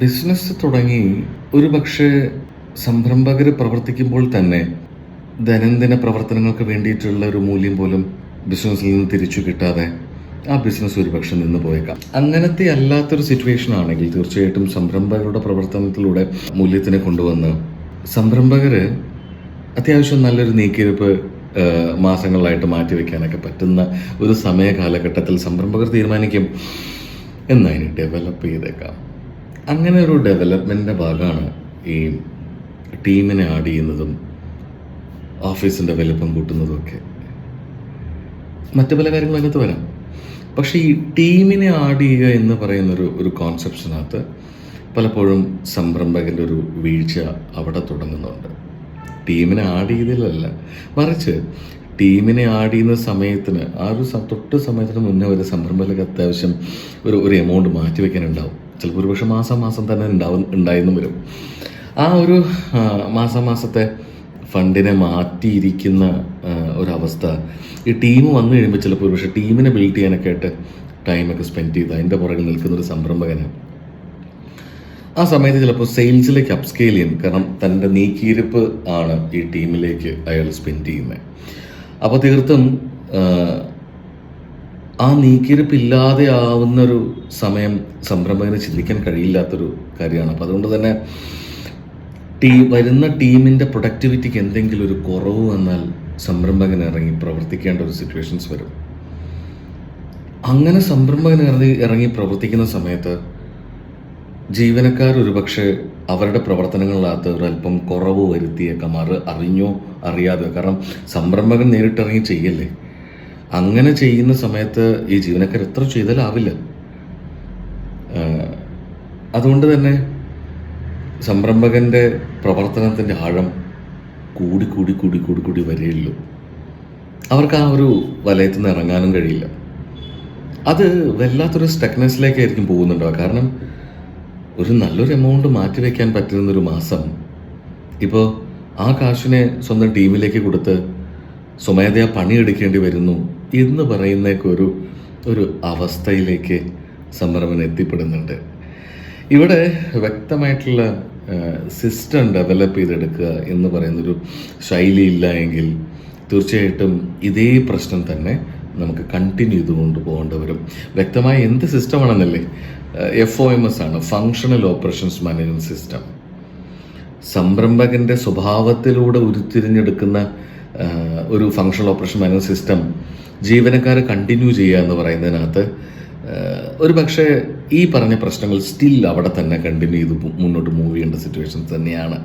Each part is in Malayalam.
ബിസിനസ് തുടങ്ങി ഒരു പക്ഷേ സംരംഭകർ പ്രവർത്തിക്കുമ്പോൾ തന്നെ ദൈനംദിന പ്രവർത്തനങ്ങൾക്ക് വേണ്ടിയിട്ടുള്ള ഒരു മൂല്യം പോലും ബിസിനസ്സിൽ നിന്ന് തിരിച്ചു കിട്ടാതെ ആ ബിസിനസ് ഒരുപക്ഷെ നിന്ന് പോയേക്കാം. അങ്ങനത്തെ അല്ലാത്തൊരു സിറ്റുവേഷൻ ആണെങ്കിൽ തീർച്ചയായിട്ടും സംരംഭകരുടെ പ്രവർത്തനത്തിലൂടെ മൂല്യത്തിനെ കൊണ്ടുവന്ന് സംരംഭകർ അത്യാവശ്യം നല്ലൊരു നീക്കിയിരുപ്പ് മാസങ്ങളായിട്ട് മാറ്റിവെക്കാനൊക്കെ പറ്റുന്ന ഒരു സമയ കാലഘട്ടത്തിൽ സംരംഭകർ തീരുമാനിക്കും. എന്നതിന് ഡെവലപ്പ് ചെയ്തേക്കാം. അങ്ങനെ ഒരു ഡെവലപ്മെന്റിന്റെ ഭാഗമാണ് ഈ ടീമിനെ ആഡ് ചെയ്യുന്നതും ഓഫീസിന്റെ വലിപ്പം കൂട്ടുന്നതും ഒക്കെ. മറ്റു പല കാര്യങ്ങളും അതിനകത്ത് വരാം. പക്ഷേ ഈ ടീമിനെ ആഡ് ചെയ്യുക എന്ന് പറയുന്നൊരു ഒരു കോൺസെപ്ഷനകത്ത് പലപ്പോഴും സംരംഭകന്റെ ഒരു വീഴ്ച അവിടെ തുടങ്ങുന്നുണ്ട്. ടീമിനെ ആഡ് ചെയ്തതിലല്ല മറിച്ച് ടീമിനെ ആഡ് ചെയ്യുന്ന സമയത്തിന് ആ ഒരു തൊട്ട് സമയത്തിന് മുന്നേ ഒരു സംരംഭകർക്ക് അത്യാവശ്യം ഒരു ഒരു എമൗണ്ട് മാറ്റി വെക്കാനുണ്ടാവും ചിലപ്പോൾ ഒരുപക്ഷെ മാസം മാസം തന്നെ ഉണ്ടാവും ഉണ്ടായെന്നും വരും. ആ ഒരു മാസം മാസത്തെ ഫണ്ടിനെ മാറ്റിയിരിക്കുന്ന ഒരവസ്ഥ. ഈ ടീം വന്നു കഴിയുമ്പോൾ ചിലപ്പോൾ ഒരുപക്ഷെ ടീമിനെ ബിൽഡ് ചെയ്യാനൊക്കെ ആയിട്ട് ടൈമൊക്കെ സ്പെൻഡ് ചെയ്ത് അതിന്റെ പുറകിൽ നിൽക്കുന്ന ഒരു സംരംഭകന്. ആ സമയത്ത് ചിലപ്പോൾ സെയിൽസിലേക്ക് അപ്സ്കെയിൽ ചെയ്യും. കാരണം തന്റെ നീക്കിയിരിപ്പ് ആണ് ഈ ടീമിലേക്ക് അയാൾ സ്പെൻഡ് ചെയ്യുന്നത് അപ്പോൾ തീർത്തും ആ, നീക്കിരിപ്പില്ലാതെ ആവുന്നൊരു സമയം സംരംഭകന് ചിന്തിക്കാൻ കഴിയില്ലാത്തൊരു കാര്യമാണ്. അപ്പം അതുകൊണ്ട് തന്നെ ടീം വരുന്ന ടീമിന്റെ പ്രൊഡക്ടിവിറ്റിക്ക് എന്തെങ്കിലും ഒരു കുറവ് വന്നാൽ സംരംഭകൻ ഇറങ്ങി പ്രവർത്തിക്കേണ്ട ഒരു സിറ്റുവേഷൻസ് വരും. അങ്ങനെ സംരംഭകൻ ഇറങ്ങി ഇറങ്ങി പ്രവർത്തിക്കുന്ന സമയത്ത് ജീവനക്കാർ ഒരുപക്ഷെ അവരുടെ പ്രവർത്തനങ്ങളിനകത്ത് ഒരല്പം കുറവ് വരുത്തിയേക്കാം. അറിഞ്ഞോ അറിയാതെയോ. കാരണം സംരംഭകൻ നേരിട്ടിറങ്ങി ചെയ്യല്ലേ? അങ്ങനെ ചെയ്യുന്ന സമയത്ത് ഈ ജീവനക്കാർ എത്ര ചെയ്താലാവില്ല. അതുകൊണ്ട് തന്നെ സംരംഭകന്റെ പ്രവർത്തനത്തിന്റെ ആഴം കൂടി കൂടി കൂടി കൂടി കൂടി വരികയുള്ളൂ അവർക്ക് ആ ഒരു വലയത്തിൽ നിന്ന് ഇറങ്ങാനും കഴിയില്ല. അത് വല്ലാത്തൊരു സ്റ്റക്നെസ്സിലേക്കായിരിക്കും പോകുന്നുണ്ടാവുക കാരണം ഒരു നല്ലൊരു എമൗണ്ട് മാറ്റിവെക്കാൻ പറ്റുന്നൊരു മാസം ഇപ്പോൾ ആ കാശിനെ സ്വന്തം ടീമിലേക്ക് കൊടുത്ത് സ്വമേധയാ പണിയെടുക്കേണ്ടി വരുന്നു. എന്ന് പറയുന്നതൊക്കെ ഒരു ഒരു അവസ്ഥയിലേക്ക് സംരംഭം എത്തിപ്പെടുന്നുണ്ട്. ഇവിടെ വ്യക്തമായിട്ടുള്ള സിസ്റ്റം ഡെവലപ്പ് ചെയ്തെടുക്കുക എന്ന് പറയുന്നൊരു ശൈലി ഇല്ല എങ്കിൽ തീർച്ചയായിട്ടും ഇതേ പ്രശ്നം തന്നെ നമുക്ക് കണ്ടിന്യൂ ചെയ്തുകൊണ്ട് പോകേണ്ടി വരും. വ്യക്തമായ എന്ത് സിസ്റ്റമാണെന്നല്ലേ എഫ് ഒ എം എസ് ആണ് ഫങ്ഷണൽ ഓപ്പറേഷൻസ് മാനേജ്മെന്റ് സിസ്റ്റം സംരംഭകന്റെ സ്വഭാവത്തിലൂടെ ഉരുത്തിരിഞ്ഞെടുക്കുന്ന ഒരു ഫങ്ഷണൽ ഓപ്പറേഷൻ മാനേജ് സിസ്റ്റം ജീവനക്കാരെ കണ്ടിന്യൂ ചെയ്യുക എന്ന് പറയുന്നതിനകത്ത് ഒരു പക്ഷേ ഈ പറഞ്ഞ പ്രശ്നങ്ങൾ സ്റ്റിൽ അവിടെ തന്നെ കണ്ടിന്യൂ ചെയ്ത് മുന്നോട്ട് മൂവ് ചെയ്യേണ്ട സിറ്റുവേഷൻ തന്നെയാണ്.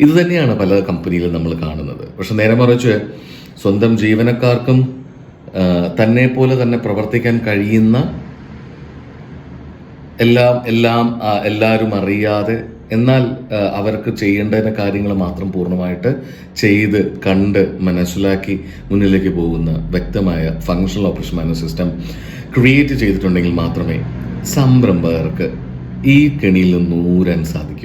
ഇത് തന്നെയാണ് പല കമ്പനിയിലും നമ്മൾ കാണുന്നത്. പക്ഷെ നേരെ മറിച്ച് സ്വന്തം ജീവനക്കാർക്കും തന്നെ പോലെ തന്നെ പ്രവർത്തിക്കാൻ കഴിയുന്ന എല്ലാം എല്ലാം എല്ലാവരും അറിയാതെ എന്നാൽ അവർക്ക് ചെയ്യേണ്ട കാര്യങ്ങൾ മാത്രം പൂർണമായിട്ട് ചെയ്ത് കണ്ട് മനസ്സിലാക്കി മുന്നിലേക്ക് പോകുന്ന വ്യക്തമായ functional operation manage system create ചെയ്തിട്ടുണ്ടെങ്കിൽ മാത്രമേ സംരംഭകർക്ക് ഈ കെണിയിൽ നിന്ന് ഊരാൻ സാധിക്കൂ.